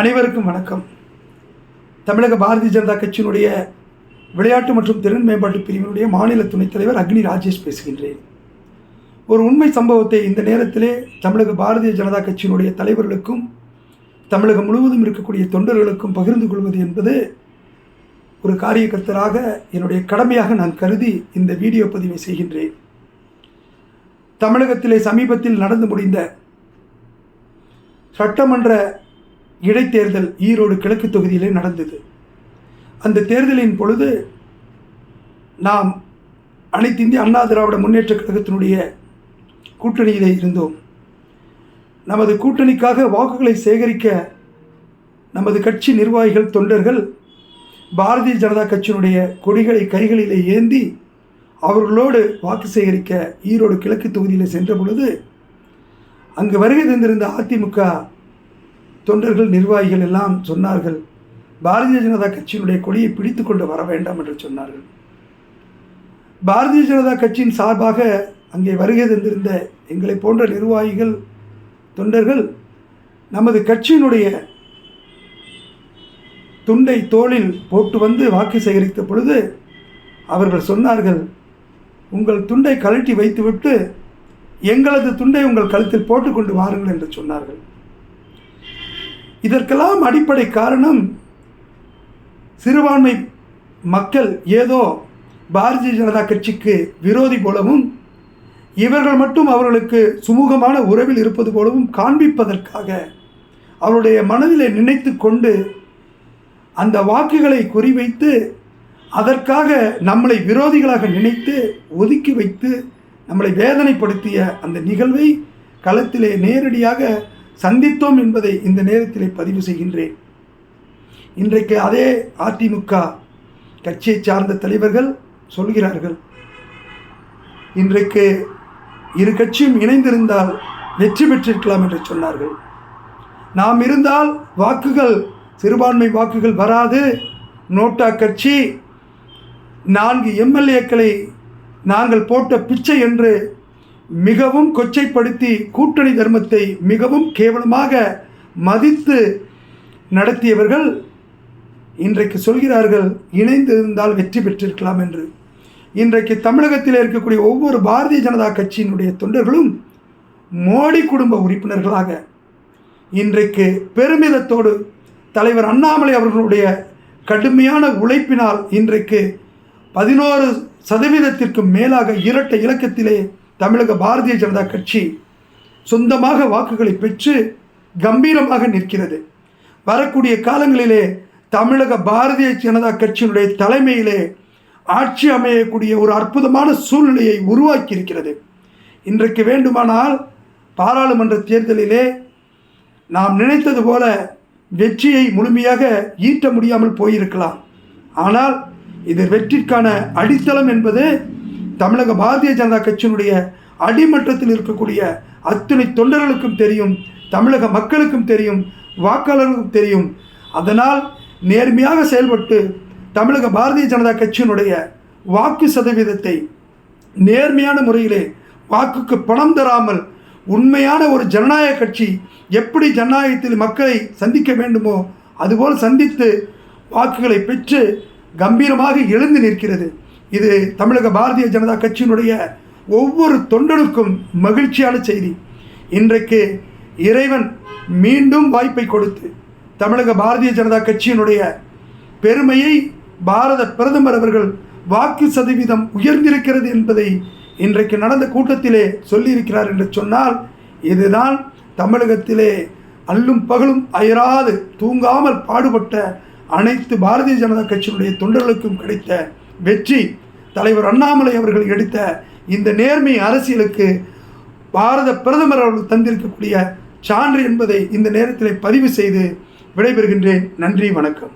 அனைவருக்கும் வணக்கம். தமிழக பாரதிய ஜனதா கட்சியினுடைய விளையாட்டு மற்றும் திறன் மேம்பாட்டு பிரிவினுடைய மாநில துணைத் தலைவர் அக்னி ராஜேஷ் பேசுகின்றேன். ஒரு உண்மை சம்பவத்தை இந்த நேரத்திலே தமிழக பாரதிய ஜனதா கட்சியினுடைய தலைவர்களுக்கும் தமிழகம் முழுவதும் இருக்கக்கூடிய தொண்டர்களுக்கும் பகிர்ந்து கொள்வது என்பது ஒரு காரியகர்த்தராக என்னுடைய கடமையாக நான் கருதி இந்த வீடியோ பதிவை செய்கின்றேன். தமிழகத்திலே சமீபத்தில் நடந்து முடிந்த சட்டமன்ற இடைத்தேர்தல் ஈரோடு கிழக்கு தொகுதியிலே நடந்தது. அந்த தேர்தலின் பொழுது நாம் அனைத்து இந்திய அண்ணா திராவிட முன்னேற்ற கழகத்தினுடைய கூட்டணியிலே இருந்தோம். நமது கூட்டணிக்காக வாக்குகளை சேகரிக்க நமது கட்சி நிர்வாகிகள் தொண்டர்கள் பாரதிய ஜனதா கட்சியினுடைய கொடிகளை கைகளிலே ஏந்தி அவர்களோடு வாக்கு சேகரிக்க ஈரோடு கிழக்கு தொகுதியில் சென்ற பொழுது அங்கு வருகை தந்திருந்த அதிமுக தொண்டர்கள் நிர்வாகிகள் எல்லாம் சொன்னார்கள் பாரதிய ஜனதா கட்சியினுடைய கொடியை பிடித்து கொண்டு வர வேண்டாம் என்று சொன்னார்கள். பாரதிய ஜனதா கட்சியின் சார்பாக அங்கே வருகை தந்திருந்த எங்களை போன்ற நிர்வாகிகள் தொண்டர்கள் நமது கட்சியினுடைய துண்டை தோளில் போட்டு வந்து வாக்கு சேகரித்த பொழுது அவர்கள் சொன்னார்கள் உங்கள் துண்டை கழட்டி வைத்துவிட்டு எங்களது துண்டை உங்கள் கழுத்தில் போட்டுக்கொண்டு வாருங்கள் என்று சொன்னார்கள். இதற்கெல்லாம் அடிப்படை காரணம் சிறுபான்மை மக்கள் ஏதோ பாரதிய ஜனதா கட்சிக்கு விரோதி போலவும் இவர்கள் மட்டும் அவர்களுக்கு சுமூகமான உறவில் இருப்பது போலவும் காண்பிப்பதற்காக அவருடைய மனதிலே நினைத்து கொண்டு அந்த வாக்குகளை குறிவைத்து அதற்காக நம்மளை விரோதிகளாக நினைத்து ஒதுக்கி வைத்து நம்மளை வேதனைப்படுத்திய அந்த நிகழ்வை களத்திலே நேரடியாக சந்தித்தோம் என்பதை இந்த நேரத்திலே பதிவு செய்கின்றேன். இன்றைக்கு அதே அதிமுக கட்சியை சார்ந்த தலைவர்கள் சொல்கிறார்கள் இன்றைக்கு இரு கட்சியும் இணைந்திருந்தால் வெற்றி பெற்றிருக்கலாம் என்று சொன்னார்கள். நாம் இருந்தால் வாக்குகள் சிறுபான்மை வாக்குகள் வராது. நோட்டா கட்சி நான்கு எம்எல்ஏக்களை நாங்கள் போட்ட பிச்சை என்று மிகவும் கொச்சைப்படுத்தி கூட்டணி தர்மத்தை மிகவும் கேவலமாக மதித்து நடத்தியவர்கள் இன்றைக்கு சொல்கிறார்கள் இணைந்து இருந்தால் வெற்றி பெற்றிருக்கலாம் என்று. இன்றைக்கு தமிழகத்தில் இருக்கக்கூடிய ஒவ்வொரு பாரதிய ஜனதா கட்சியினுடைய தொண்டர்களும் மோடி குடும்ப உறுப்பினர்களாக இன்றைக்கு பெருமிதத்தோடு தலைவர் அண்ணாமலை அவர்களுடைய கடுமையான உழைப்பினால் இன்றைக்கு பதினோரு சதவீதத்திற்கும் மேலாக இரட்டை இலக்கத்திலே தமிழக பாரதிய ஜனதா கட்சி சொந்தமாக வாக்குகளை பெற்று கம்பீரமாக நிற்கிறது. வரக்கூடிய காலங்களிலே தமிழக பாரதிய ஜனதா கட்சியினுடைய தலைமையிலே ஆட்சி அமையக்கூடிய ஒரு அற்புதமான சூழ்நிலையை உருவாக்கி இருக்கிறது இன்றைக்கு வேண்டுமானால் பாராளுமன்ற தேர்தலிலே நாம் நினைத்தது போல வெற்றியை முழுமையாக ஈட்ட முடியாமல் போயிருக்கலாம். ஆனால் இது வெற்றிக்கான அடித்தளம் என்பது தமிழக பாரதிய ஜனதா கட்சியினுடைய அடிமட்டத்தில் இருக்கக்கூடிய அத்துணை தொண்டர்களுக்கும் தெரியும் தமிழக மக்களுக்கும் தெரியும் வாக்காளர்களுக்கும் தெரியும். அதனால் நேர்மையாக செயல்பட்டு தமிழக பாரதிய ஜனதா கட்சியினுடைய வாக்கு சதவீதத்தை நேர்மையான முறையிலே வாக்குக்கு பணம் தராமல் உண்மையான ஒரு ஜனநாயக கட்சி எப்படி ஜனநாயகத்தில் மக்களை சந்திக்க வேண்டுமோ அதுபோல் சந்தித்து வாக்குகளை பெற்று கம்பீரமாக எழுந்து நிற்கிறது. இது தமிழக பாரதிய ஜனதா கட்சியினுடைய ஒவ்வொரு தொண்டனுக்கும் மகிழ்ச்சியான செய்தி. இன்றைக்கு இறைவன் மீண்டும் வாய்ப்பை கொடுத்து தமிழக பாரதிய ஜனதா கட்சியினுடைய பெருமையை பாரத பிரதமர் அவர்கள் வாக்கு சதவீதம் உயர்ந்திருக்கிறது என்பதை இன்றைக்கு நடந்த கூட்டத்திலே சொல்லியிருக்கிறார் என்று சொன்னால் இதுதான் தமிழகத்திலே அல்லும் பகலும் அயராது தூங்காமல் பாடுபட்ட அனைத்து பாரதிய ஜனதா கட்சியினுடைய தொண்டர்களுக்கும் கிடைத்த வெற்றி. தலைவர் அண்ணாமலை அவர்கள் எடுத்த இந்த நேர்மை அரசியலுக்கு பாரத பிரதமர் அவர்கள் தந்திருக்கக்கூடிய சான்று என்பதை இந்த நேரத்தில் பதிவு செய்து விடைபெறுகின்றேன். நன்றி வணக்கம்.